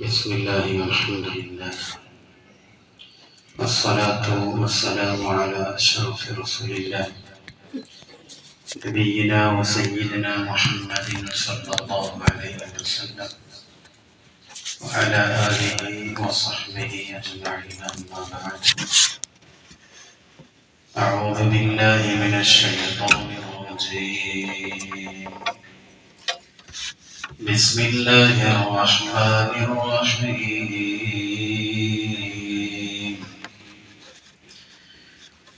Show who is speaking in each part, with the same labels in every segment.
Speaker 1: بسم الله والحمد لله. والصلاة والسلام على أشرف رسول الله. نبينا وسيدنا محمد صلى الله عليه وسلم. وعلى آله وصحبه أجمعين أما بعد. أعوذ بالله من الشيطان الرجيم. بسم الله الرحمن الرحيم.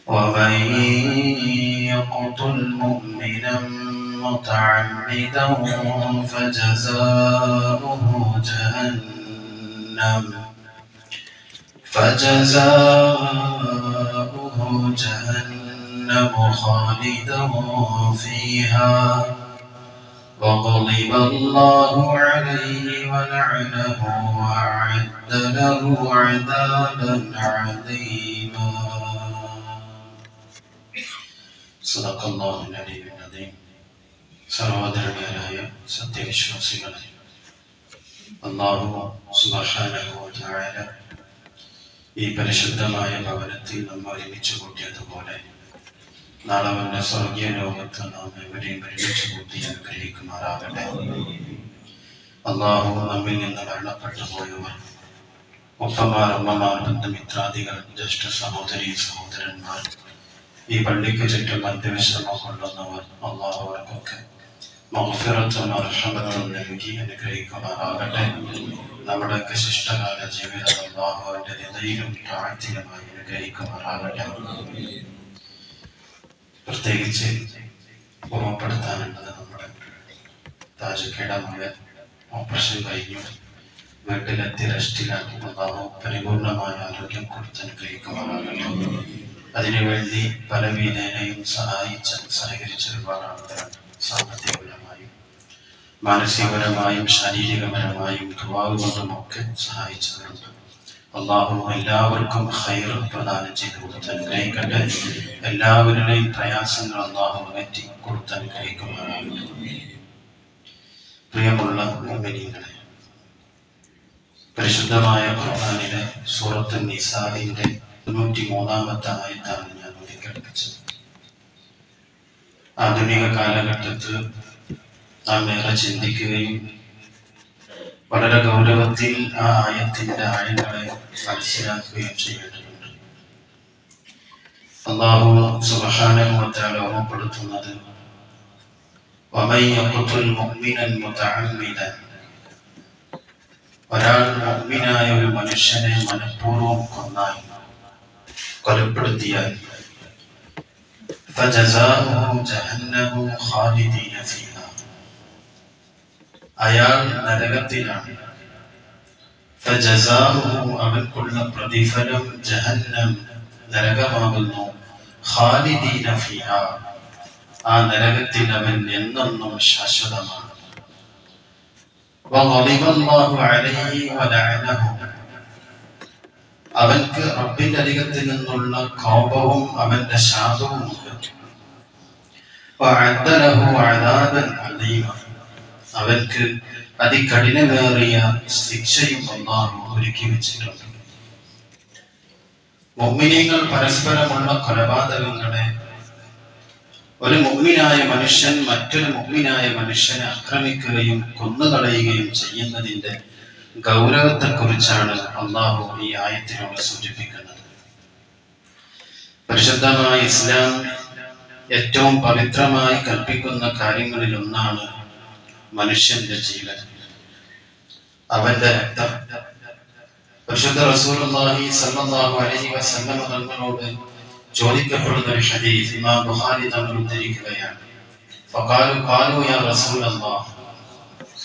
Speaker 1: ومن يقتل مؤمنا متعمدا فجزاؤه جهنم. فجزاؤه جهنم خالدا فيها. وغضب الله عليه ولعنه وأعد له عذابا عظيما صدق الله العلي العظيم സർവോദരണിയരായ സത്യവിശ്വാസികളെ അള്ളാഹു സുബഹാനുഭവത്തായ ഈ പരിശുദ്ധമായ ഭവനത്തിൽ നമ്മൾ ഒരുമിച്ച് കൂട്ടിയതുപോലെ നാളെ വന്ന സ്വർഗീയ ലോകത്ത് നാം എവരെയും ഒരുമിച്ച് കൂട്ടി അനുഗ്രഹിക്കുമാറാകട്ടെ അള്ളാഹു നമ്മിൽ നിന്ന് മരണപ്പെട്ടു പോയവർ ഒപ്പമാർ അമ്മമാർ ബന്ധുമിത്രാദികൾ ജ്യേഷ്ഠ സഹോദരി സഹോദരന്മാർ ഈ പള്ളിക്ക് ചുറ്റും അന്ത്യവിശ്രമം കൊള്ളുന്നവർ അള്ളാഹുവർക്കൊക്കെ മൗഫിറത്തും അർഹമത്തും നൽകി അനുഗ്രഹിക്കുമാറാകട്ടെ. നമ്മുടെയൊക്കെ ശിഷ്ടകാല ജീവിതം അള്ളാഹുവിന്റെ നിലയിലും താഴ്ത്തിലുമായി അനുഗ്രഹിക്കുമാറാകട്ടെ. പ്രത്യേകിച്ച് ഓർമ്മപ്പെടുത്താനുള്ളത് നമ്മുടെ താജക്കേടമായ ഓപ്പറേഷൻ കഴിഞ്ഞു. വീട്ടിലെത്തി റെസ്റ്റിലാക്കി അള്ളാഹു പരിപൂർണമായ ആരോഗ്യം കൊടുത്ത് അനുഗ്രഹിക്കുമാറാകട്ടെ. അതിനുവേണ്ടി പല വീനേനെയും സഹായിച്ച സഹകരിച്ച ഒരുപാട് ആളുകളാണ് സാമ്പത്തികപരമായും മാനസികപരമായും ശാരീരികപരമായും ദുവാകൊണ്ടും കൊണ്ടുമൊക്കെ സഹായിച്ചവരുണ്ട്. അള്ളാഹു എല്ലാവർക്കും ഹൈർ പ്രദാനം ചെയ്ത് കൊടുത്ത് അനുഗ്രഹിക്കട്ടെ. എല്ലാവരുടെയും പ്രയാസങ്ങൾ അള്ളാഹു അകറ്റി കൊടുത്ത് അനുഗ്രഹിക്കുമാറാകട്ടെ. പ്രിയമുള്ള കമ്പനികളെ പരിശുദ്ധമായ ഖുർആനിലെ സൂറത്ത് നിസാദിന്റെ തൊണ്ണൂറ്റി മൂന്നാമത്തെ ആയത്താണ് ഞാൻ ഒരിക്കൽപ്പിച്ചത് ആധുനിക കാലഘട്ടത്തിൽ നാം ഏറെ ചിന്തിക്കുകയും വളരെ ഗൗരവത്തിൽ ആ ആയത്തിന്റെ ആഴങ്ങളെ മനസ്സിലാക്കുകയും ചെയ്യേണ്ടതുണ്ട് അള്ളാഹു സുബഹാനുഭവത്താൽ ഓർമ്മപ്പെടുത്തുന്നത് ومن يقتل مؤمنا متعمدا ഒരാൾ മുഅ്മിനായ ഒരു മനുഷ്യനെ മനഃപൂർവ്വം കൊന്നാൽ കൊലപ്പെടുത്തിയാൽ فجزاؤه جهنم خالدين فيها അയാൾ നരകത്തിലാണ്. അവൻക്കുള്ള പ്രതിഫലം ജഹന്നം നരകമാകുന്നു. ഖാലിദീന ഫിഹ. ആ നരകത്തിൽ അവൻ എന്നെന്നും ശാശ്വതമാണ്. അവൻക്ക് റബ്ബിന്റെ അരികത്തിൽ നിന്നുള്ള കോപവും അവന്റെ ശാപവും ഉണ്ട് അവർക്ക് അതികഠിനമേറിയ ശിക്ഷയും അള്ളാഹു ഒരുക്കി വെച്ചിട്ടുണ്ട്. മൊമ്മിനിയങ്ങൾ പരസ്പരമുള്ള കൊലപാതകങ്ങളെ ഒരു മുഗ്മിനായ മനുഷ്യൻ മറ്റൊരു മുഗ്മിനായ മനുഷ്യനെ ആക്രമിക്കുകയും കൊന്നുകളയുകയും ചെയ്യുന്നതിന്റെ ഗൗരവത്തെക്കുറിച്ചാണ് അള്ളാഹു ഈ ആയത്തിനോട് സൂചിപ്പിക്കുന്നത്. പരിശുദ്ധമായ ഇസ്ലാം ഏറ്റവും പവിത്രമായി കൽപ്പിക്കുന്ന കാര്യങ്ങളിൽ ഒന്നാണ് മനുഷ്യന്റെ ജീവൻ. അവന്റെ രക്തം. റസൂലുള്ളാഹി സ്വല്ലല്ലാഹു അലൈഹി വസല്ലം തങ്ങളോട് ചോദിക്കപ്പെടുന്ന ഒരു ഹദീസ് ഇമാം ബുഖാരി തങ്ങൾ ഉദ്ധരിക്കുകയാണ്. ഫഖാലു ഖാലു യാ റസൂലല്ലാഹ്.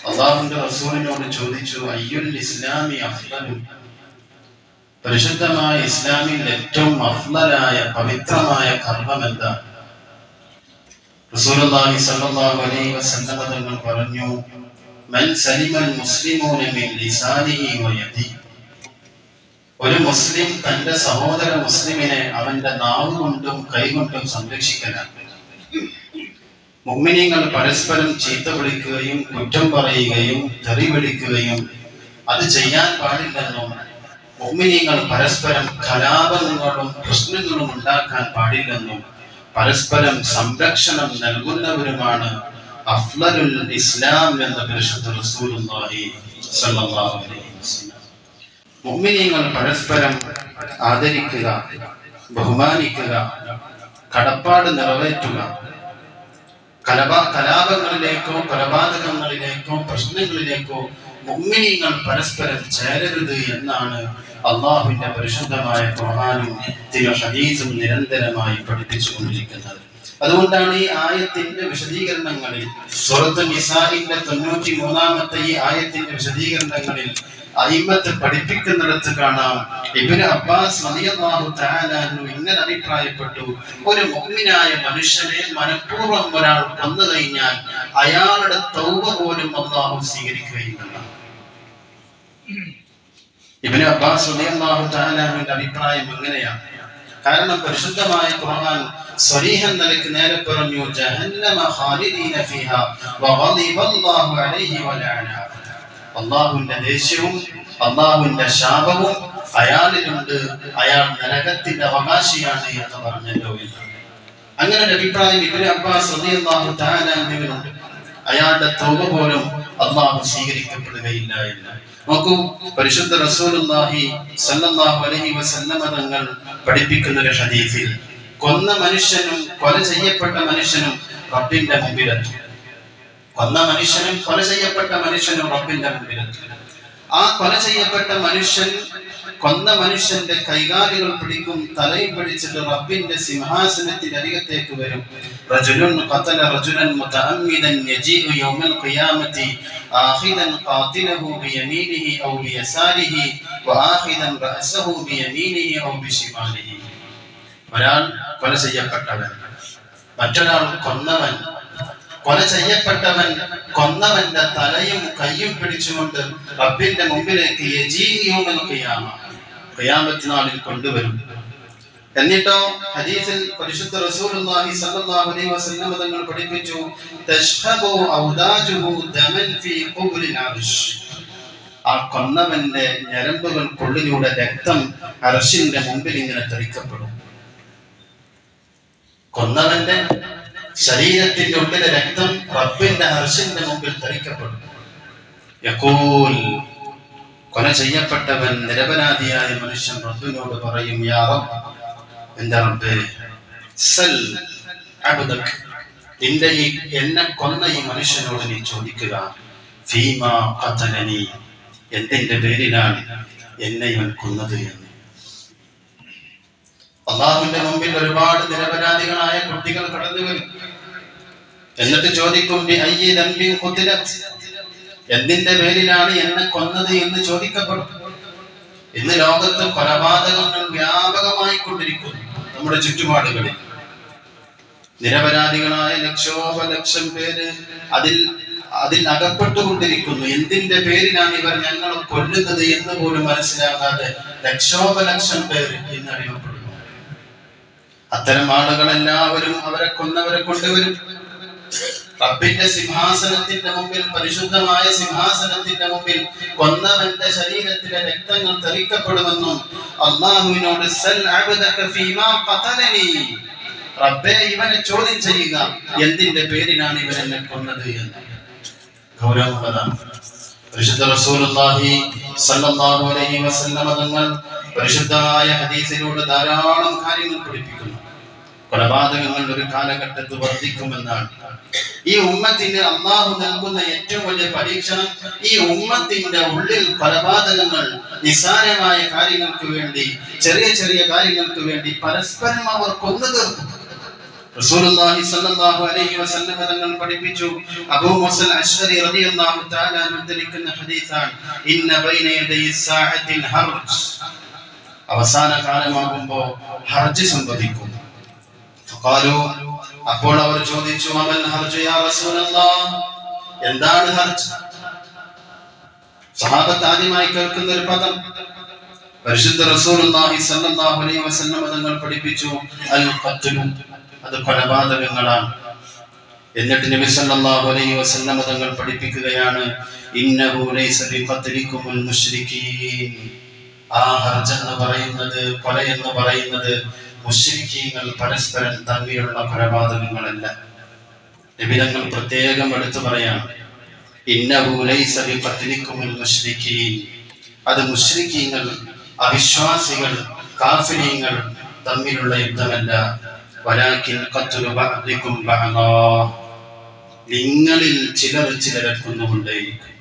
Speaker 1: അള്ളാഹുവിന്റെ റസൂലിനോട് ചോദിച്ചു അയ്യുൽ ഇസ്ലാമി അഫ്ളലു പരിശുദ്ധമായ ഇസ്ലാമിൽ ഏറ്റവും അഫ്ളലായ പവിത്രമായ കർമ്മം എന്താണ് റസൂലുള്ളാഹി അലൈഹി വസല്ലം തങ്ങൾ പറഞ്ഞു മൻ സലിമൽ മുസ്ലിമൂന മിൻ ലിസാനിഹി വയദിഹി ഒരു മുസ്ലിം തന്റെ സഹോദര മുസ്ലിമിനെ അവന്റെ നാവ് കൊണ്ടും കൈകൊണ്ടും സംരക്ഷിക്കലാണ് മുഅ്മിനീങ്ങൾ പരസ്പരം ചീത്ത വിളിക്കുകയും കുറ്റം പറയുകയും തെറി പിടിക്കുകയും അത് ചെയ്യാൻ പാടില്ലെന്നും മുഅ്മിനീങ്ങൾ പരസ്പരം കലാപങ്ങളും പ്രശ്നങ്ങളും ഉണ്ടാക്കാൻ പാടില്ലെന്നും പരസ്പരം സംരക്ഷണം നൽകുന്നവരുമാണ് അഫ്ലലുൽ ഇസ്ലാം എന്ന പരിശുദ്ധ റസൂലുള്ളാഹി സ്വല്ലല്ലാഹു അലൈഹി വസല്ലം. മുഅ്മിനീങ്ങൾ പരസ്പരം ആദരിക്കുക ബഹുമാനിക്കുക കടപ്പാട് നിറവേറ്റുക. കലപാ കലാപങ്ങളിലേക്കോ കൊലപാതകങ്ങളിലേക്കോ പ്രശ്നങ്ങളിലേക്കോ മുമ്മിനിങ്ങൾ പരസ്പരം ചേരരുത് എന്നാണ് അള്ളാഹുവിന്റെ പരിശുദ്ധമായ ഖുർആാനും ചില ഹദീസും നിരന്തരമായി പഠിപ്പിച്ചുകൊണ്ടിരിക്കുന്നത്. അതുകൊണ്ടാണ് ഈ ആയത്തിന്റെ വിശദീകരണങ്ങളിൽ സുഹൃത്ത് നിസാഹിന്റെ തൊണ്ണൂറ്റി മൂന്നാമത്തെ ഈ ആയത്തിന്റെ വിശദീകരണങ്ങളിൽ അയിമത്ത് പഠിപ്പിക്കുന്നിടത്ത് കാണാം. ഇബിന് അബ്ബാസ് ഇങ്ങനെ അഭിപ്രായപ്പെട്ടു. ഒരു മുഅ്മിനായ മനുഷ്യനെ മനഃപൂർവം ഒരാൾ കൊന്നു കഴിഞ്ഞാൽ അയാളുടെ തൗവ പോലും അള്ളാഹു സ്വീകരിക്കുകയില്ല. ഇബിന് അബ്ബാസ് അഭിപ്രായം എങ്ങനെയാണ് കാരണം പരിശുദ്ധമായ ഖുർആൻ സ്വരീഹൻ നിലയ്ക്ക് നേരെ പറഞ്ഞു ജഹന്നമ ഖാലിദീന ഫീഹാ വഗളിബ അല്ലാഹു അലൈഹി വലഅന അള്ളാഹുവിന്റെ ദേഷ്യവും അള്ളാഹുവിന്റെ ശാപവും അയാളിലുണ്ട്. അയാൾ നരകത്തിന്റെ അവകാശിയാണ് എന്ന് പറഞ്ഞല്ലോ അങ്ങനെ ഒരു അഭിപ്രായം ഇബിന് അബ്ബാസ് റളിയല്ലാഹു തആല അൻഹുവിനുണ്ട്. അയാളുടെ തൗബ പോലും അള്ളാഹു സ്വീകരിക്കപ്പെടുകയില്ല എന്ന്. നോക്കൂ പരിശുദ്ധ റസൂലുള്ളാഹി സല്ലല്ലാഹു അലൈഹി വസല്ലമ തങ്ങൾ പഠിപ്പിക്കുന്ന ഒരു ഹദീസിൽ കൊന്ന മനുഷ്യനും കൊല ചെയ്യപ്പെട്ട മനുഷ്യനും റബ്ബിന്റെ മുമ്പിലെത്തും. കൊന്ന മനുഷ്യനും കൊല ചെയ്യപ്പെട്ട മനുഷ്യനും റബ്ബിന്റെ മുമ്പിലെത്തും. ആ കൊല ചെയ്യപ്പെട്ട മനുഷ്യൻ കൊന്ന മനുഷ്യന്റെ കൈകാലുകൾ പിടിക്കും തലയിൽ പിടിച്ചിട്ട് റബ്ബിന്റെ സിംഹാസനത്തിന്റെ അരികത്തേക്ക് വരും. റജുലുൻ ഖതല റജുലൻ മുതഅമ്മിദൻ യജീഉ യൗമൽ ഖിയാമത്തി ആഖിദൻ ഖാതിലഹു ബിയമീനിഹി ഔ ബിയസാരിഹി വആഖിദൻ റഅസഹു ബിയമീനിഹി ഔ ബിശിമാലിഹി ഒരാൾ കൊല ചെയ്യപ്പെട്ടവൻ മറ്റൊരാൾ കൊന്നവൻ കൊല ചെയ്യപ്പെട്ടവൻ കൊന്നവന്റെ തലയും കയ്യും പിടിച്ചുകൊണ്ട് റബ്ബിന്റെ മുമ്പിലേക്ക് യജീനിയോമെന്ന് ഖിയാമ ഖിയാമത്ത് നാളിൽ കൊണ്ടുവരും. എന്നിട്ടോ ഹദീസിൽ പരിശുദ്ധ റസൂലുള്ളാഹി സ്വല്ലല്ലാഹു അലൈഹി വസല്ലം തങ്ങൾ പഠിപ്പിച്ചു തഷ്ഹബു ഔദാജുഹു ദമൻ ഫീ ഖുബ്രിൽ അർശ്. ആ കൊന്നവന്റെ ഞരമ്പുകൾക്കുള്ളിലൂടെ രക്തം അർശിന്റെ മുമ്പിൽ ഇങ്ങനെ തെറിക്കപ്പെടും. കൊന്നവന്റെ ശരീരത്തിന്റെ ഉള്ളിലെ രക്തം റബ്ബിന്റെ ഹർഷിന്റെ മുമ്പിൽ ധരിക്കപ്പെടും. യഖൂൽ കൊല ചെയ്യപ്പെട്ടവൻ നിരപരാധിയായ മനുഷ്യൻ റബ്ബിനോട് പറയും യാ റബ്ബ് എന്റെ റബ്ബ്? സൽ അബ്ദക് നിന്റെ ഈ എന്നെ കൊന്ന ഈ മനുഷ്യനോട് നീ ചോദിക്കുക ഫീമാ ഖതലനി എന്തിന്റെ പേരിലാണ് എന്നെ ഇവൻ കൊന്നത് എന്ന്? അള്ളാഹുവിന്റെ മുമ്പിൽ ഒരുപാട് നിരപരാധികളായ കുട്ടികൾ എന്നിട്ട് ചോദിക്കും? എന്തിന്റെ പേരിലാണ് എന്നെ കൊന്നത് എന്ന് ചോദിക്കപ്പെടും. ഇന്ന് ലോകത്ത് കൊലപാതകങ്ങൾ വ്യാപകമായി കൊണ്ടിരിക്കുന്നു നമ്മുടെ ചുറ്റുപാടുകളിൽ. നിരപരാധികളായ ലക്ഷോപലക്ഷം പേര് അതിൽ അതിൽ അകപ്പെട്ടുകൊണ്ടിരിക്കുന്നു. എന്തിന്റെ പേരിലാണ് ഇവർ ഞങ്ങൾ കൊല്ലുന്നത് എന്ന് പോലും മനസ്സിലാകാതെ ലക്ഷോപലക്ഷം പേര് ഇന്ന് അറിയപ്പെടുന്നു അത്തരം ആളുകൾ എല്ലാവരും അവരെ കൊന്നവരെ കൊണ്ടുവരും. റബ്ബിന്റെ സിംഹാസനത്തിന്റെ മുമ്പിൽ പരിശുദ്ധമായ സിംഹാസനത്തിന്റെ മുമ്പിൽ കൊന്നവന്റെ ശരീരത്തിലെ രക്തങ്ങൾ തെറിക്കപ്പെടുമെന്നും അള്ളാഹുവിനോട് സൽ ഫീമാ ഖതലനി റബ്ബേ ഇവനെ ചോദ്യം ചെയ്യുക എന്തിന്റെ പേരിലാണ് ഇവൻ എന്നെ കൊന്നത് എന്ന്. ഗൗരവമുള്ളതാണ്. പരിശുദ്ധ റസൂലുള്ളാഹി സല്ലല്ലാഹു അലൈഹി വസല്ലമ തങ്ങൾ പരിശുദ്ധമായ ഹദീസിലൂടെ ധാരാളം കാര്യങ്ങൾ പഠിപ്പിക്കുന്നു. കൊലപാതകങ്ങൾ ഒരു കാലഘട്ടത്ത് വർദ്ധിക്കുമെന്നാണ്. ഈ ഉമ്മത്തിന് അള്ളാഹു നൽകുന്ന ഏറ്റവും വലിയ പരീക്ഷണം ഈ ഉമ്മത്തിന്റെ ഉള്ളിൽ കൊലപാതകങ്ങൾ നിസ്സാരമായ കാര്യങ്ങൾക്ക് വേണ്ടി ചെറിയ ചെറിയ കാര്യങ്ങൾക്ക് വേണ്ടി പരസ്പരം അവർ കൊന്നു തീർക്കും. റസൂലുള്ളാഹി അലൈഹി വസല്ലം തങ്ങൾ പഠിപ്പിച്ചു. അബൂ തആല ഹദീസാണ് ഇന്ന ബൈന ഹർജ്. അവസാന കാലമാകുമ്പോൾ ഹർജ് സംഭവിക്കും. അപ്പോൾ അവർ ചോദിച്ചു ഹർജ് യാ എന്താണ് ഹർജ്? സഹാബത്ത് ആദ്യമായി കേൾക്കുന്ന ഒരു പദം പരിശുദ്ധ റസൂലുള്ളാഹി അലൈഹി തങ്ങൾ പഠിപ്പിച്ചു അൽ അത് കൊലപാതകങ്ങളാണ്. എന്നിട്ട് നബി സല്ലല്ലാഹു അലൈഹി തങ്ങൾ പഠിപ്പിക്കുകയാണ് ആ ഹർജ് എന്ന് പറയുന്നത് കൊല എന്ന് പറയുന്നത് മുശ്രിക്കീങ്ങൾ പരസ്പരം തമ്മിലുള്ള കൊലപാതകങ്ങളല്ല. നിബിധങ്ങൾ പ്രത്യേകം എടുത്തു പറയാം അത് മുശ്രിക്കീങ്ങൾ അവിശ്വാസികൾ കാഫിരീങ്ങൾ തമ്മിലുള്ള യുദ്ധമല്ല. നിങ്ങളിൽ ചിലർ ചിലരെ കൊന്നുകൊണ്ടേയിരിക്കും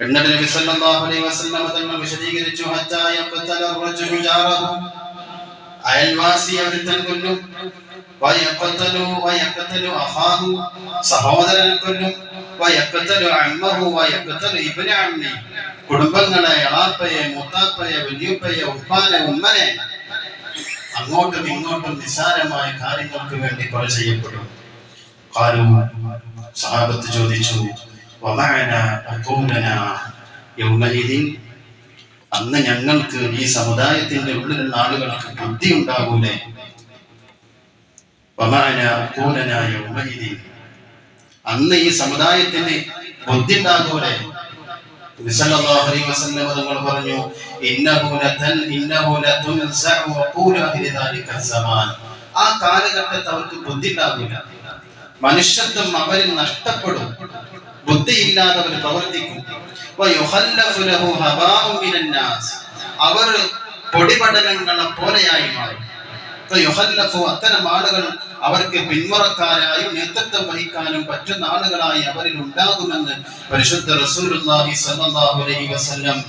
Speaker 1: എന്നിട്ട് നബി സല്ലല്ലാഹു അലൈഹി വസല്ലം തങ്ങൾ വിശദീകരിച്ചു ജാറഹു. അയൽവാസി ഒരുത്തൻ കൊല്ലും വയഖ്തലു വയഖ്തലു അഖാഹു സഹോദരൻ കൊല്ലും വയഖ്തലു അമ്മഹു വയഖ്തലു ഇബ്ന അമ്മി കുടുംബങ്ങളെ എളാപ്പയെ മുത്താപ്പയെ വലിയപ്പയെ ഉപ്പാനെ ഉമ്മനെ. അങ്ങോട്ടും ഇങ്ങോട്ടും നിസാരമായ കാര്യങ്ങൾക്ക് വേണ്ടി കൊല ചെയ്യപ്പെടും. സഹാബത്ത് ചോദിച്ചു വമഅന അഖൂലന യൗമഇദിൻ? അന്ന് ഞങ്ങൾക്ക് ഈ സമുദായത്തിന്റെ ഉള്ളിലുള്ള ആളുകൾക്ക് ബുദ്ധി ഉണ്ടാകൂലേ? അന്ന് ഈ സമുദായത്തിന് ബുദ്ധി ഉണ്ടാകൂലേ? പറഞ്ഞു ആ അവർക്ക് ബുദ്ധി ഉണ്ടാകില്ല മനുഷ്യത്വം അവരിൽ നഷ്ടപ്പെടും. ബുദ്ധിയില്ലാതെ അവർ പ്രവർത്തിക്കും അവർ പൊടിപടലങ്ങളെ പോലെയായി മാറും. അത്തരം ആളുകൾ അവർക്ക് പിന്മുറക്കാരായും നേതൃത്വം വഹിക്കാനും പറ്റുന്ന ആളുകളായി അവരിൽ ഉണ്ടാകുമെന്ന് പരിശുദ്ധ റസൂലുള്ളാഹി അലൈഹി വസല്ലം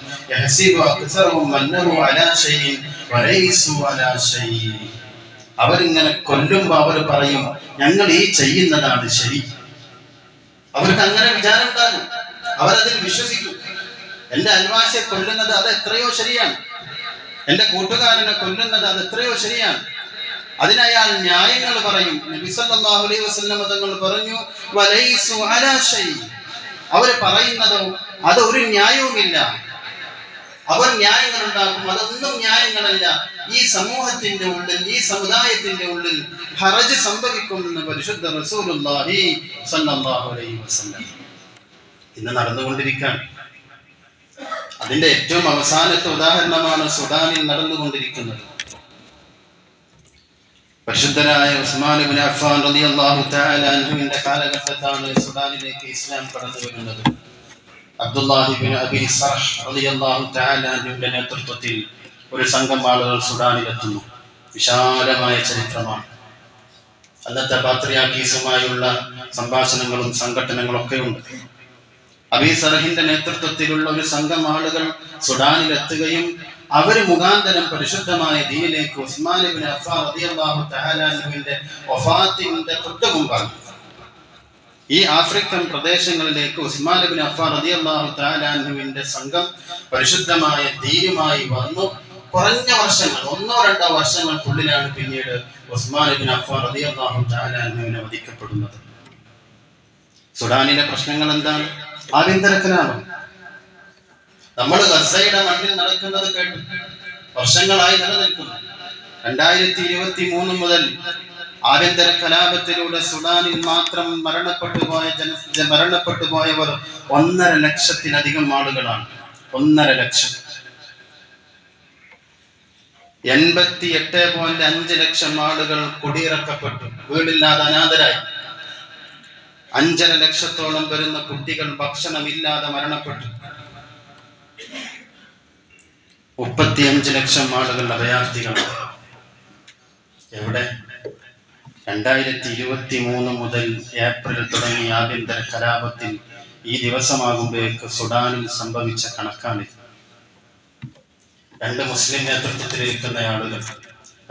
Speaker 1: അലാ ഷൈഇൻ അലാ ഷൈഇൻ. അവരിങ്ങനെ കൊല്ലുമ്പോൾ അവർ പറയും ഞങ്ങൾ ഈ ചെയ്യുന്നതാണ് ശരി. അവർക്ക് അങ്ങനെ വിചാരം ഉണ്ടാകും അവരതിൽ വിശ്വസിക്കും. എന്റെ അൽവാസിയെ കൊല്ലുന്നത് അത് എത്രയോ ശരിയാണ്. എന്റെ കൂട്ടുകാരനെ കൊല്ലുന്നത് അത് എത്രയോ ശരിയാണ്. അതിനയാൾ ന്യായങ്ങൾ പറയും. നബി സല്ലല്ലാഹു അലൈഹി വസല്ലം തങ്ങൾ പറഞ്ഞു വലൈസു അലാ പറയുന്നതോ അതൊരു ന്യായവുമില്ല. അവർ ന്യായങ്ങൾ ഉണ്ടാക്കും. അതൊന്നും ന്യായങ്ങളല്ല. ഈ സമൂഹത്തിന്റെ ഉള്ളിൽ ഈ സമുദായത്തിന്റെ ഉള്ളിൽ ഹറജ് സംഭവിക്കുമെന്ന് പരിശുദ്ധ റസൂലുള്ളാഹി സല്ലല്ലാഹു അലൈഹി വസല്ലം ഇന്ന് നടന്നുകൊണ്ടിരിക്കുകയാണ്. അതിന്റെ ഏറ്റവും അവസാനത്തെ ഉദാഹരണമാണ് സുഡാനിൽ നടന്നുകൊണ്ടിരിക്കുന്നത്. പരിശുദ്ധനായ ഉസ്മാൻ അഫ്ഫാൻ റളിയല്ലാഹു തആല അൻഹുവിന്റെ കാലഘട്ടത്താണ് സുഡാനിലേക്ക് ഇസ്ലാം കടന്നു വരുന്നത് അബ്ദുല്ലാഹിബിൻ അബി സർഹ് റളിയല്ലാഹു തആല അൻഹുവിന്റെ നേതൃത്വത്തിൽ ഒരു സംഘം ആളുകൾ സുഡാനിലെത്തുന്നു. വിശാലമായ ചരിത്രമാണ്. അന്നത്തെ പാത്രിയാക്കീസുമായുള്ള സംഭാഷണങ്ങളും സംഘടനകളും ഒക്കെ ഉണ്ട്. അബി സറഹിന്റെ നേതൃത്വത്തിലുള്ള ഒരു സംഘം ആളുകൾ സുഡാനിലെത്തുകയും അവർ മുഖാന്തരം പരിശുദ്ധമായ ദീനിലേക്ക് ഉസ്മാൻ ഇബ്നു അഫ്ഫാൻ റളിയല്ലാഹു തആല അൻഹുവിന്റെ വഫാത്തിന്റെ തൊട്ട് മുമ്പാണ്. ഈ ആഫ്രിക്കൻ പ്രദേശങ്ങളിലേക്ക് ഉസ്മാൻ അഫ്ഫാൻ റളിയല്ലാഹു തആല അൻഹുവിന്റെ സംഘം പരിശുദ്ധമായ ദീനുമായി വന്നു. കുറഞ്ഞ വർഷങ്ങൾ ഒന്നോ രണ്ടോ വർഷങ്ങൾക്കുള്ളിലാണ് പിന്നീട് ഉസ്മാൻ ഇബ്നു അഫ്ഫാൻ റളിയല്ലാഹു തആല അൻഹുവിനെ വധിക്കപ്പെടുന്നത്. സുഡാനിലെ പ്രശ്നങ്ങൾ എന്താണ്? ആഭ്യന്തര കലാപം നമ്മൾ ഗസയുടെ മണ്ണിൽ നടക്കുന്നത് കേട്ടു. വർഷങ്ങളായി നിലനിൽക്കുന്നു. രണ്ടായിരത്തി ഇരുപത്തി മൂന്ന് മുതൽ ആഭ്യന്തര കലാപത്തിലൂടെ സുഡാനിൽ മാത്രം മരണപ്പെട്ടു പോയ ജന മരണപ്പെട്ടു പോയവർ ഒന്നര ലക്ഷത്തിലധികം ആളുകളാണ്. ഒന്നര ലക്ഷം. എൺപത്തി എട്ട് പോയിന്റ് അഞ്ച് ലക്ഷം ആളുകൾ കുടിയിറക്കപ്പെട്ടു. വീടില്ലാതെ അനാഥരായി. അഞ്ചര ലക്ഷത്തോളം വരുന്ന കുട്ടികൾ ഭക്ഷണമില്ലാതെ മരണപ്പെട്ടു. മുപ്പത്തിയഞ്ച് ലക്ഷം ആളുകൾ അഭയാർത്ഥികളാണ്. എവിടെ? രണ്ടായിരത്തി ഇരുപത്തി മൂന്ന് മുതൽ ഏപ്രിൽ തുടങ്ങിയ ആഭ്യന്തര കലാപത്തിൽ ഈ ദിവസമാകുമ്പോഴേക്ക് സുഡാനിൽ സംഭവിച്ച കണക്കാണിത്. രണ്ട് മുസ്ലിം നേതൃത്വത്തിലിരിക്കുന്ന ആളുകൾ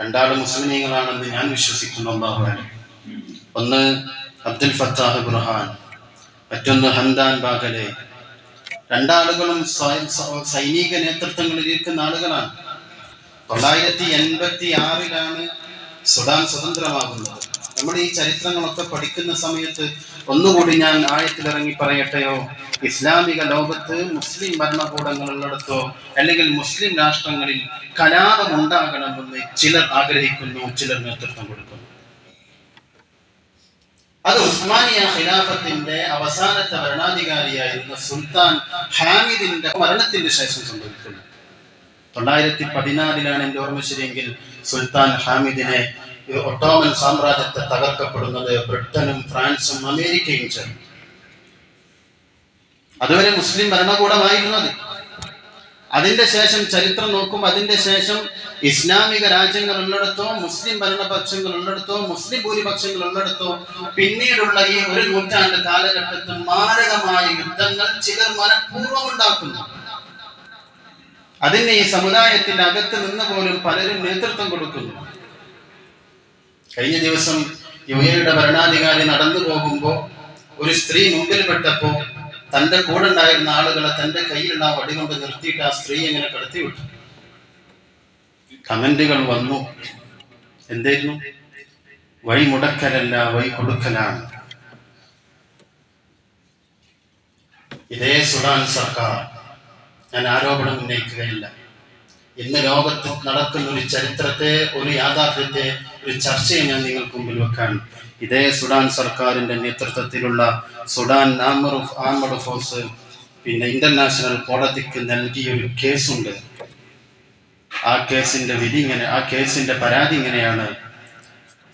Speaker 1: രണ്ടാൾ മുസ്ലിമീങ്ങളാണെന്ന് ഞാൻ വിശ്വസിക്കുന്നു അള്ളാഹുവാണ് ഒന്ന് അബ്ദുൽ ഫത്താഹ് ബുർഹാൻ മറ്റൊന്ന് ഹംദാൻ ബാഗലെ. രണ്ടാളുകളും സൈനിക നേതൃത്വങ്ങളിൽ ഇരിക്കുന്ന ആളുകളാണ്. തൊള്ളായിരത്തി എൺപത്തി ആറിലാണ് സുഡാൻ സ്വതന്ത്രമാകുന്നത്. നമ്മൾ ഈ ചരിത്രങ്ങളൊക്കെ പഠിക്കുന്ന സമയത്ത് ഒന്നുകൂടി ഞാൻ ആഴത്തിലിറങ്ങി പറയട്ടെയോ? ഇസ്ലാമിക ലോകത്ത് മുസ്ലിം ഭരണകൂടങ്ങളുള്ളിടത്തോ അല്ലെങ്കിൽ മുസ്ലിം രാഷ്ട്രങ്ങളിൽ കലാപം ഉണ്ടാകണമെന്ന് ചിലർ ആഗ്രഹിക്കുന്നു ചിലർ നേതൃത്വം കൊടുക്കുന്നു. അത് ഉസ്മാനിയ ഖിലാഫത്തിന്റെ അവസാനത്തെ ഭരണാധികാരിയായിരുന്ന സുൽത്താൻ ഹാമിദിന്റെ മരണത്തിന് ശേഷം സംഭവിക്കുന്നു. തൊള്ളായിരത്തി പതിനാലിലാണ് എന്റെ ഓർമ്മ ശരിയെങ്കിൽ സുൽത്താൻ ഹാമിദിനെ ഒട്ടോമൻ സാമ്രാജ്യത്തെ തകർക്കപ്പെടുന്നത് ബ്രിട്ടനും ഫ്രാൻസും അമേരിക്കയും ചേർന്നു. അതുവരെ മുസ്ലിം ഭരണകൂടമായിരുന്നത്. അതിന്റെ ശേഷം ചരിത്രം നോക്കും അതിന്റെ ശേഷം ഇസ്ലാമിക രാജ്യങ്ങൾ ഉള്ളിടത്തോ മുസ്ലിം ഭരണപക്ഷങ്ങൾ ഉള്ളിടത്തോ മുസ്ലിം ഭൂരിപക്ഷങ്ങൾ ഉള്ളിടത്തോ പിന്നീടുള്ള ഈ ഒരു നൂറ്റാണ്ട് കാലഘട്ടത്തിൽ മാരകമായ യുദ്ധങ്ങൾ ചിലർ മനഃപൂർവം ഉണ്ടാക്കുന്നു. അതിന് ഈ സമുദായത്തിന്റെ അകത്ത് നിന്ന് പോലും പലരും നേതൃത്വം കൊടുക്കുന്നു. കഴിഞ്ഞ ദിവസം യുവയുടെ ഭരണാധികാരി നടന്നു പോകുമ്പോൾ ഒരു സ്ത്രീ മുമ്പിൽപ്പെട്ടപ്പോ തന്റെ കൂടെ ഉണ്ടായിരുന്ന ആളുകളെ തന്റെ കയ്യിലുള്ള ആ വടി കൊണ്ട് നിർത്തിയിട്ട് ആ സ്ത്രീ എങ്ങനെ കടത്തി വിട്ടു. കമന്റുകൾ വന്നു. എന്തായിരുന്നു? വഴി മുടക്കലല്ല വഴി കൊടുക്കലാണ്. ഇതേ സുഡാൻ സർക്കാർ ഞാൻ ആരോപണം ഉന്നയിക്കുകയില്ല. ഇന്ന് ലോകത്ത് നടക്കുന്ന ഒരു ചരിത്രത്തെ ഒരു യാഥാർത്ഥ്യത്തെ ഒരു ചർച്ചയെ ഞാൻ നിങ്ങൾക്ക് മുമ്പിൽ വെക്കാൻ ഇതേ സുഡാൻ സർക്കാരിന്റെ നേതൃത്വത്തിലുള്ള സുഡാൻ ആർമർ ആർമഡ് ഫോഴ്സ് പിന്നെ ഇന്റർനാഷണൽ കോടതിക്ക് നൽകിയ ഒരു കേസുണ്ട്. ആ കേസിന്റെ വിധി ഇങ്ങനെ ആ കേസിന്റെ പരാതി ഇങ്ങനെയാണ്.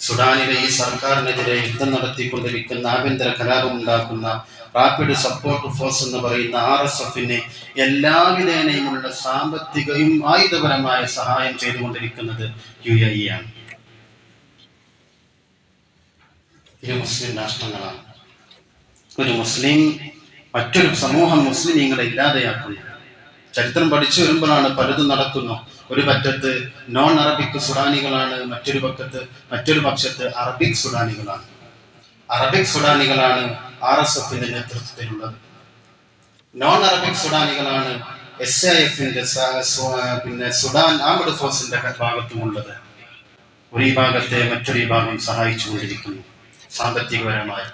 Speaker 1: സുഡാനിലെ ഈ സർക്കാരിനെതിരെ യുദ്ധം നടത്തിക്കൊണ്ടിരിക്കുന്ന ആഭ്യന്തര കലാപം ഉണ്ടാക്കുന്ന റാപ്പിഡ് സപ്പോർട്ട് ഫോഴ്സ് എന്ന് പറയുന്ന ആർ എസ് എഫിന് എല്ലാവിധേനയുമുള്ള സാമ്പത്തികയും ആയുധപരമായ സഹായം ചെയ്തുകൊണ്ടിരിക്കുന്നത് യു എ ഇ ആണ്. ഇത് മുസ്ലിം രാഷ്ട്രങ്ങളാണ്. ഒരു മുസ്ലിം മറ്റൊരു സമൂഹം മുസ്ലിമീങ്ങളെ ഇല്ലാതെയാക്കുന്നു. ചരിത്രം പഠിച്ചു വരുമ്പോഴാണ് പലതും നടക്കുന്നു. ഒരു പറ്റത്ത് നോൺ അറബിക് സുഡാനികളാണ് മറ്റൊരു പക്കത്ത് മറ്റൊരു പക്ഷത്ത് അറബിക് സുഡാനികളാണ്. അറബിക് സുഡാനികളാണ് ആർ എസ് എഫിന്റെ നേതൃത്വത്തിലുള്ളത് നോൺ അറബിക് സുഡാനികളാണ് എസ് ഐ എഫിന്റെ പിന്നെ സുഡാൻ ആമഡ് ഫോഴ്സിന്റെ ഭാഗത്തുമുള്ളത്. ഒരു വിഭാഗത്തെ ഭാഗത്തെ മറ്റൊരു ഭാഗം സഹായിച്ചുകൊണ്ടിരിക്കുന്നു സാമ്പത്തികപരമായി.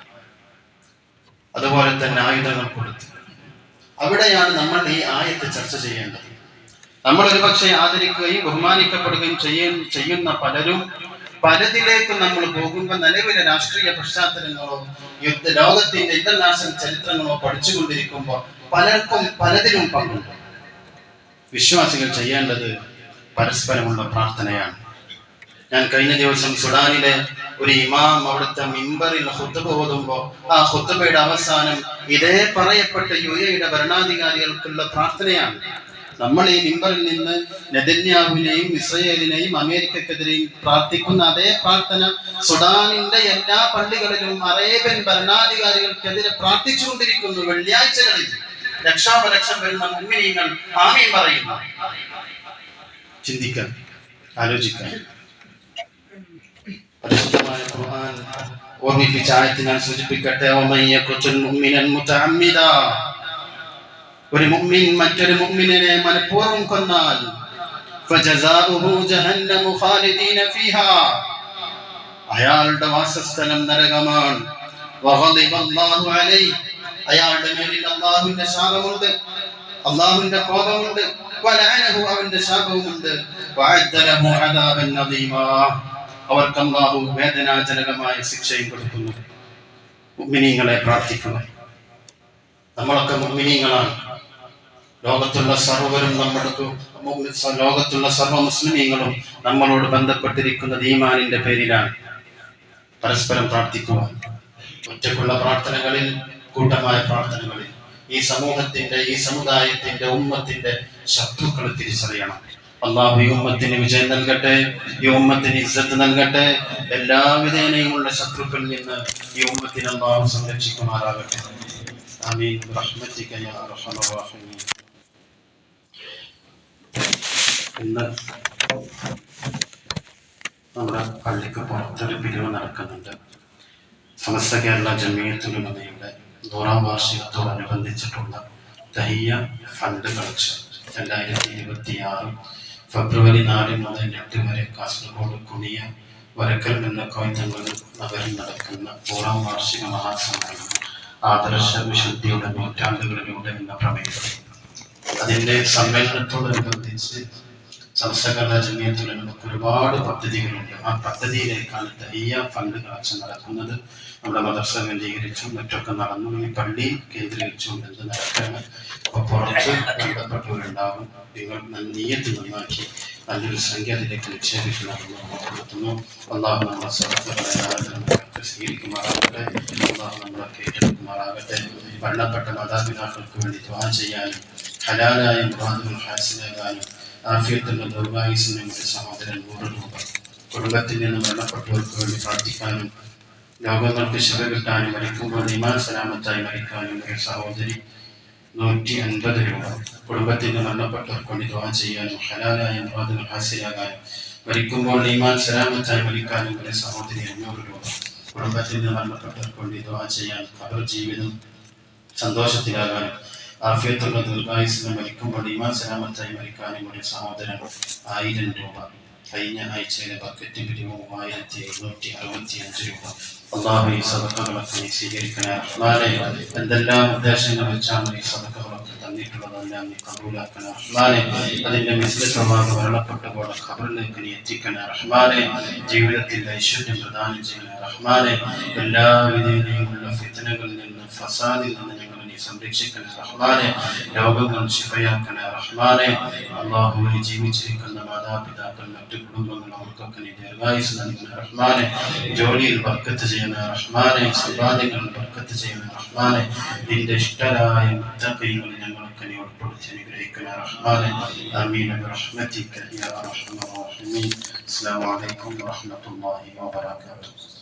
Speaker 1: അതുപോലെ തന്നെ ആയുധങ്ങൾ കൊടുത്തു. അവിടെയാണ് നമ്മൾ ഈ ആയത്ത് ചർച്ച ചെയ്യേണ്ടത്. നമ്മൾ ഒരുപക്ഷെ ആദരിക്കുകയും ബഹുമാനിക്കപ്പെടുകയും ചെയ്യ- ചെയ്യുന്ന പലരും പലതിലേക്ക് നമ്മൾ പോകുമ്പോൾ നിലവിലെ രാഷ്ട്രീയ പശ്ചാത്തലങ്ങളോ യുദ്ധ ലോകത്തിന്റെ ഇന്റർനാഷണൽ ചരിത്രങ്ങളോ പഠിച്ചുകൊണ്ടിരിക്കുമ്പോൾ പലർക്കും പലതിലും പങ്കുണ്ട്. വിശ്വാസികൾ ചെയ്യേണ്ടത് പരസ്പരമുള്ള പ്രാർത്ഥനയാണ്. ഞാൻ കഴിഞ്ഞ ദിവസം സുഡാനിലെ ഒരു ഇമാം അവിടുത്തെ മിമ്പറിൽ ഹുത്തുബ ഓതുമ്പോൾ ആ ഹുത്തുബയുടെ അവസാനം ഇതേ പറയപ്പെട്ട യു എയുടെ ഭരണാധികാരികൾക്കുള്ള പ്രാർത്ഥനയാണ്. നമ്മൾ ഈ മിമ്പറിൽ നിന്ന് നെതന്യാഹുവിനെയും ഇസ്രയേലിനെയും അമേരിക്കക്കെതിരെയും പ്രാർത്ഥിക്കുന്ന അതേ പ്രാർത്ഥന സുഡാനിന്റെ എല്ലാ പള്ളികളിലും അറേബ്യൻ ഭരണാധികാരികൾക്കെതിരെ പ്രാർത്ഥിച്ചുകൊണ്ടിരിക്കുന്നു വെള്ളിയാഴ്ചകളിൽ. രക്ഷാപരക്ഷം വരുന്ന മുന്നണിയങ്ങൾ ആമീൻ പറയുന്നു. ചിന്തിക്കാൻ ആലോചിക്കാൻ. പരിശുദ്ധമായ ഖുർആൻ ഓർമ്മിപ്പിച്ച ആയത്ത് ഞാൻ സൂചിപ്പിക്കട്ടെ ഓമയ്യ കൊച്ചുൻ മുഅ്മിനൻ മുതഅമ്മിദാ. ഒരു മുഅ്മിൻ മറ്റൊരു മുഅ്മിനെ മനഃപൂർവം കൊന്നാൽ. ഫജസാഉഹു ജഹന്നമു ഖാലിദീന ഫീഹാ. അയാളുടെ വാസസ്ഥലം നരകമാണ്. വഗളിബ അല്ലാഹു അലൈഹി. അയാളുടെ മേലിൽ അല്ലാഹുവിന്റെ ശാപമുണ്ട്. അള്ളാഹുവിന്റെ കോപമുണ്ട്. വലഅനഹു അവന്റെ ശാപവുമുണ്ട്. വഅദ്ദലഹു അദാബൻ നദീമാ. അവർക്ക് അള്ളാഹു വേദനാജനകമായ ശിക്ഷയും കൊടുക്കുന്നു. മുഅ്മിനീങ്ങളെ പ്രാർത്ഥിക്കുക. നമ്മളൊക്കെ മുഅ്മിനീങ്ങളാണ് ലോകത്തുള്ള സർവരും നമ്മൾക്ക് ലോകത്തുള്ള സർവ മുസ്ലിമീങ്ങളും നമ്മളോട് ബന്ധപ്പെട്ടിരിക്കുന്ന ഈമാനിന്റെ പേരിലാണ്. പരസ്പരം പ്രാർത്ഥിക്കുക. ഒറ്റക്കുള്ള പ്രാർത്ഥനകളിൽ കൂട്ടമായ പ്രാർത്ഥനകളിൽ. ഈ സമൂഹത്തിന്റെ ഈ സമുദായത്തിന്റെ ഉമ്മത്തിന്റെ ശത്രുക്കൾ തിരിച്ചറിയണം. അള്ളാഹു ഈ ഉമ്മത്തിന് വിജയം നൽകട്ടെ. ഈ ഉമ്മത്തിന് ഇസ്സത്ത് നൽകട്ടെ. എല്ലാവിധേനയുമുള്ള ശത്രുക്കളിൽ നിന്ന് ഈ ഉമ്മത്തിന് അള്ളാഹു സംരക്ഷിക്കുമാറാകട്ടെ. ആമീൻ برحمتك يا അർഹമർ الراحمين ഇന്ന് നമ്മുടെ പള്ളിക്ക് പുറത്തൊരു പിരിവ് നടക്കുന്നുണ്ട്. സമസ്ത കേരള ജമീയത്തുലമയുടെ നൂറാം വാർഷികത്തോടനുബന്ധിച്ചിട്ടുള്ള ദഹിയ ഫണ്ട് കളക്ഷൻ രണ്ടായിരത്തി ഇരുപത്തി ആറ് ഫെബ്രുവരി നാല് മുതൽ എട്ട് വരെ കാസർഗോഡ് കുണിയ വരക്കൽ നിന്ന് കോയത്തങ്ങൾ നഗരിൽ നടക്കുന്ന നൂറാം വാർഷിക മഹാസമ്മേളനം. ആദർശ വിശുദ്ധിയുടെ നൂറ്റാണ്ടുകളിലൂടെ എന്ന പ്രമേയം. അതിന്റെ സമ്മേളനത്തോടനുബന്ധിച്ച് ജമീയത്തിൽ നമുക്ക് ഒരുപാട് പദ്ധതികളുണ്ട്. ആ പദ്ധതിയിലേക്കാണ് തയ്യ ഫണ്ട് കളക്ഷൻ നടക്കുന്നത്. നമ്മുടെ മദർസ കേന്ദ്രീകരിച്ചും മറ്റൊക്കെ നടന്നു. ഈ പള്ളി കേന്ദ്രീകരിച്ചുകൊണ്ട് എന്ത് നടക്കാണ്? അപ്പോൾ പുറത്ത് ബന്ധപ്പെട്ടവരുണ്ടാവും. നിങ്ങൾ നീയത്ത് നന്നാക്കി നല്ലൊരു സംഖ്യ അതിലേക്ക് ഓർമ്മപ്പെടുത്തുന്നു അള്ളാഹു സ്വീകരിക്കുമാറാകട്ടെ അള്ളാഹു നമ്മളെ കേട്ടെടുക്കുമാറാകട്ടെ മരണപ്പെട്ട മാതാപിതാക്കൾക്ക് വേണ്ടി ദ്വാ ചെയ്യാനും ഹലാലായ ഹാസിലാകാനും ആഫിയത്തുള്ള ദൗർഭാഗ്യസിന് നമ്മുടെ സഹോദരൻ രൂപ കുടുംബത്തിൽ നിന്ന് മരണപ്പെട്ടവർക്ക് വേണ്ടി പ്രാർത്ഥിക്കാനും ലോകങ്ങൾക്ക് ശിവ കിട്ടാനും മരിക്കുമ്പോൾ ഇമാൻ സലാമത്തായി മരിക്കാനും ഒരു സഹോദരി നൂറ്റി അൻപത് രൂപ കുടുംബത്തിൽ നിന്ന് മരണപ്പെട്ടവർക്ക് വേണ്ടി ദ്വാ ചെയ്യാനും ഹലാലായ മുറാദുകൾ ഹാസിലാകാനും മരിക്കുമ്പോൾ ഈമാൻ സലാമത്തായി മരിക്കാനും ഒരു സഹോദരി അഞ്ഞൂറ് രൂപ കുടുംബത്തിൽ നിന്ന് മരണപ്പെട്ടവർക്ക് വേണ്ടി ദ്വാ ചെയ്യാൻ അവർ ജീവിതം സന്തോഷത്തിലാകാനും ആഫിയത്തുള്ള ദീർഘായുസിന് മരിക്കുമ്പോൾ ഇമാൻ സലാമത്തായി മരിക്കാനും ഒരു സഹോദരൻ ആയിരം രൂപ. കഴിഞ്ഞ ആഴ്ചയിലെ ബക്കറ്റ് പിരിവ് മൂവായിരത്തി എഴുന്നൂറ്റി അറുപത്തി അഞ്ച് രൂപ. അള്ളാഹു ഈ സദക്കകളൊക്കെ നീ സ്വീകരിക്കണേ എന്തെല്ലാം ഉദ്ദേശങ്ങൾ വെച്ചാണ് ഈ സദക്കകളൊക്കെ തന്നിട്ടുള്ളതെല്ലാം നീ കബൂലാക്കണേ. റഹ്മാനെ അതിന്റെ മിസ്ലിസമാക മരണപ്പെട്ടുപോലെ ഖബറിലേക്ക് നീ എത്തിക്കണേ. റഹ്മാനെ ജീവിതത്തിൽ ഐശ്വര്യം പ്രദാനം ചെയ്യണേ. റഹ്മാനെ എല്ലാ വിധേനയുമുള്ള ഫിത്തനകളിൽ നിന്ന് ഫസാദിൽ നിന്ന് നീ സംരക്ഷിക്കണേ റഹ്മാനെ രോഗങ്ങൾ ശിഫയാക്കണേ റഹ്മാനെ അള്ളാഹുവിനെ ജീവിച്ചിരിക്കുന്ന മാതാപിതാക്കൾ മറ്റു കുടുംബങ്ങൾ അവർക്കൊക്കെ നീ ദീർഘായുസ് നൽകണേ റഹ്മാനെ ജോലിയിൽ ബർക്കത്ത് ചെയ്യണേ റഹ്മാനെ സമ്പാദ്യങ്ങളിൽ ബർക്കത്ത് ചെയ്യണേ റഹ്മാനെ നിന്റെ ഇഷ്ടരായ മുത്തക്കൈകളിൽ ഞങ്ങളൊക്കെ നീ ഉൾപ്പെടുത്തി അനുഗ്രഹിക്കണേ റഹ്മാനെ ആമീൻ برحمتك يا ارحم الراحمين السلام عليكم ورحمه الله وبركاته